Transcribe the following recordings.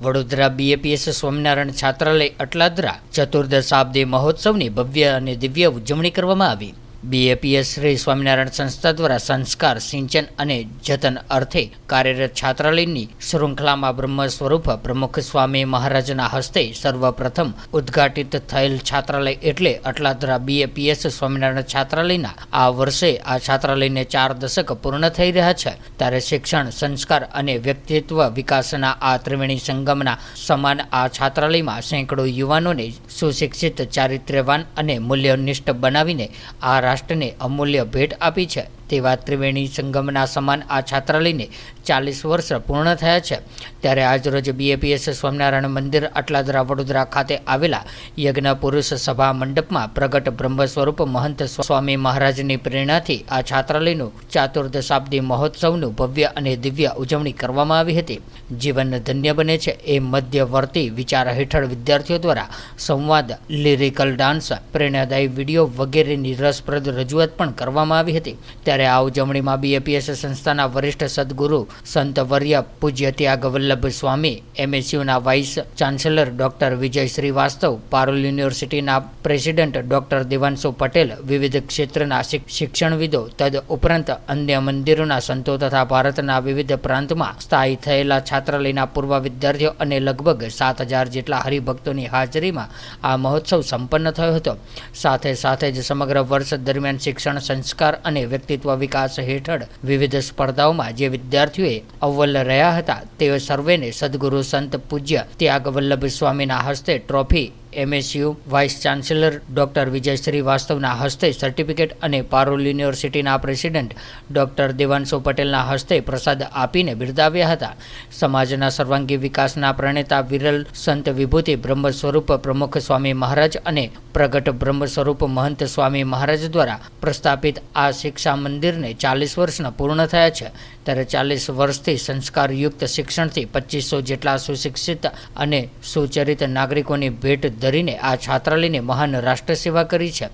Vadodara BAPS Swaminarayan છાત્રાલય અટલાદરા ચતુર્દશાબ્દી મહોત્સવની ભવ્ય અને દિવ્ય ઉજવણી કરવામાં આવી. બીએપીએસ શ્રી સ્વામિનારાયણ સંસ્થા દ્વારા સંસ્કાર, સિંચન અને જતન અર્થે કાર્યરત છાત્રાલયની શૃંખલામાં બ્રહ્મ સ્વરૂપ પ્રમુખ સ્વામી મહારાજના હસ્તે સર્વપ્રથમ ઉદ્ઘાટિત થયેલ છાત્રાલય એટલે અટલાદરા બીએપીએસ સ્વામિનારાયણ છાત્રાલયના. આ વર્ષે આ છાત્રાલયને ચાર દશક પૂર્ણ થઈ રહ્યા છે. ત્યારે શિક્ષણ, સંસ્કાર અને વ્યક્તિત્વ વિકાસના આ ત્રિવેણી સંગમના સમાન આ છાત્રાલયમાં સેંકડો યુવાનોને સુશિક્ષિત, ચારિત્ર્યવાન અને મૂલ્યનિષ્ઠ બનાવીને આ રાષ્ટ્રને અમૂલ્ય ભેટ આપી છે. તેવા ત્રિવેણી સંગમના સમાન આ છાત્રાલયને ચાલીસ વર્ષ પૂર્ણ થયા છે. ત્યારે આજરોજ બીએપીએસ સ્વામિનારાયણ મંદિર અટલાદરા વડોદરા ખાતે આવેલા યજ્ઞ પુરુષ સભા મંડપમાં પ્રગટ બ્રહ્મ સ્વરૂપ મહંત સ્વામી મહારાજની પ્રેરણાથી આ છાત્રાલયનું ચાતુર્દશાબ્દી મહોત્સવનું ભવ્ય અને દિવ્ય ઉજવણી કરવામાં આવી હતી. જીવન ધન્ય બને છે એ મધ્યવર્તી વિચાર હેઠળ વિદ્યાર્થીઓ દ્વારા સંવાદ લિરિકલ ડાન્સ પ્રેરણાદાયી વીડિયો વગેરેની રસપ્રદ રજૂઆત પણ કરવામાં આવી હતી. ત્યારે આ ઉજવણીમાં બીએપીએસ સંસ્થાના વરિષ્ઠ સદગુરુ સંત વર્ય પૂજ્ય Tyag Vallabh Swami એમએસયુના vice chancellor doctor Vijay Shrivastava, Parul યુનિવર્સિટીના પ્રેસિડેન્ટ ડોક્ટર દેવાંશુ પટેલ, વિવિધ ક્ષેત્રના શિક્ષણવિદો તદ ઉપરાંત અન્ય મંદિરોના સંતો તથા ભારતના વિવિધ પ્રાંતમાં સ્થાયી થયેલા છાત્રાલયના પૂર્વ વિદ્યાર્થીઓ અને લગભગ સાત હજાર જેટલા હરિભક્તોની હાજરીમાં આ મહોત્સવ સંપન્ન થયો હતો. સાથે સાથે જ સમગ્ર વર્ષ દરમિયાન શિક્ષણ, સંસ્કાર અને વ્યક્તિત્વ વિકાસ હેઠળ વિવિધ સ્પર્ધાઓમાં જે વિદ્યાર્થીઓએ અવ્વલ રહ્યા હતા, તેઓ સર્વેને સદગુરુ સંત પૂજ્ય ત્યાગ વલ્લભ સ્વામીના હસ્તે trophy MSU vice chancellor doctor Vijay શ્રીવાસ્તવના હસ્તે સર્ટિફિકેટ અને પારોલ યુનિવર્સિટીના પ્રેસિડેન્ટ ડોક્ટર દેવાંશુ પટેલના હસ્તે પ્રસાદ આપીને બિરદાવ્યા હતા. સમાજના સર્વાંગી વિકાસના પ્રણેતા વિરલ સંત વિભૂતિ બ્રહ્મ સ્વરૂપ પ્રમુખ સ્વામી મહારાજ અને પ્રગટ બ્રહ્મ સ્વરૂપ મહંત સ્વામી મહારાજ દ્વારા પ્રસ્થાપિત આ શિક્ષા મંદિરને ચાલીસ વર્ષના પૂર્ણ થયા છે. ત્યારે ચાલીસ વર્ષથી સંસ્કારયુક્ત શિક્ષણથી પચીસો જેટલા સુશિક્ષિત અને સુચરિત નાગરિકોની ભેટ ધરીને આ છાત્રાલયને મહાન રાષ્ટ્ર સેવા કરી છે.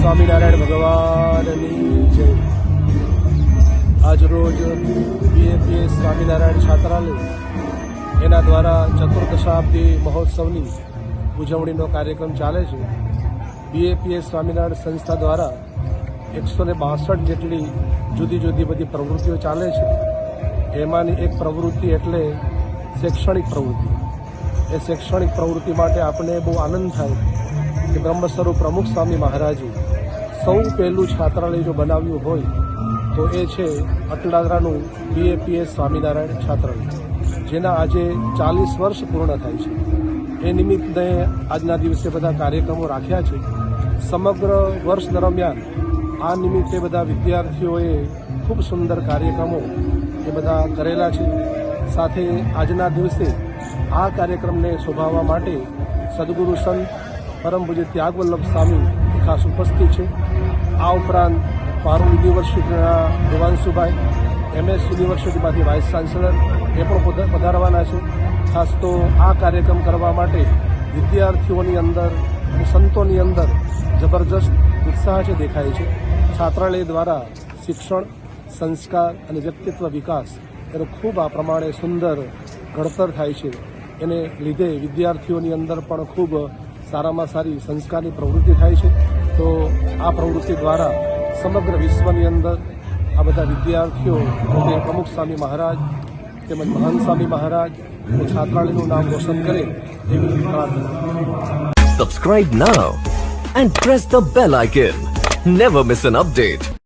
સ્વામિનારાયણ ભગવાનની જય. આજરોજ બીએપીએ સ્વામિનારાયણ છાત્રાલય, એના દ્વારા ચતુર્દશાબ્દી મહોત્સવની ઉજવણીનો કાર્યક્રમ ચાલે છે. બીએપીએસ સ્વામિનારાયણ સંસ્થા દ્વારા એકસો ને બાસઠ જેટલી જુદી જુદી બધી પ્રવૃત્તિઓ ચાલે છે. એમાંની એક પ્રવૃત્તિ એટલે શૈક્ષણિક પ્રવૃત્તિ. એ શૈક્ષણિક પ્રવૃત્તિ માટે આપણે બહુ આનંદ થાય કે બ્રહ્મસ્વરૂપ પ્રમુખ સ્વામી મહારાજે સૌ પહેલું છાત્રાલય જો બનાવ્યું હોય, તો એ છે અટલાદરાનું બીએપીએસ સ્વામિનારાયણ છાત્રાલય, જેના આજે ચાલીસ વર્ષ પૂર્ણ થાય છે. એ નિમિત્તે આજના દિવસે બધા કાર્યક્રમો રાખ્યા છે. સમગ્ર વર્ષ દરમિયાન આ નિમિત્તે બધા વિદ્યાર્થીઓએ ખૂબ સુંદર કાર્યક્રમો એ બધા કરેલા છે. સાથે આજના દિવસે આ કાર્યક્રમને શોભાવવા માટે સદગુરુ સંત પરમ પૂજ્ય ત્યાગવલ્લભ સ્વામી ખાસ ઉપસ્થિત છે. આ ઉપરાંત પારૂ યુનિવર્સિટીના દેવાંશુભાઈ એમએસ યુનિવર્સિટીમાંથી વાઇસ ચાન્સેલર એ પણ પધ- પધારવાના છે. ખાસ તો આ કાર્યક્રમ કરવા માટે વિદ્યાર્થીઓની અંદર સંતોની અંદર જબરજસ્ત ઉત્સાહ છે, દેખાય છે. છાત્રાલય દ્વારા શિક્ષણ, સંસ્કાર અને વ્યક્તિત્વ વિકાસ એનો ખૂબ આ પ્રમાણે સુંદર ઘડતર થાય છે. એને લીધે વિદ્યાર્થીઓની અંદર પણ ખૂબ સારામાં સારી સંસ્કારની પ્રવૃત્તિ થાય છે. તો આ પ્રવૃત્તિ દ્વારા સમગ્ર વિશ્વની અંદર આ બધા વિદ્યાર્થીઓ પોતે પ્રમુખ સ્વામી મહારાજ તેમજ મહાન સ્વામી મહારાજ છાત્રાલયનું નામ રોશન કરે એવી પ્રાર્થના. Subscribe now and press the bell icon never miss an update.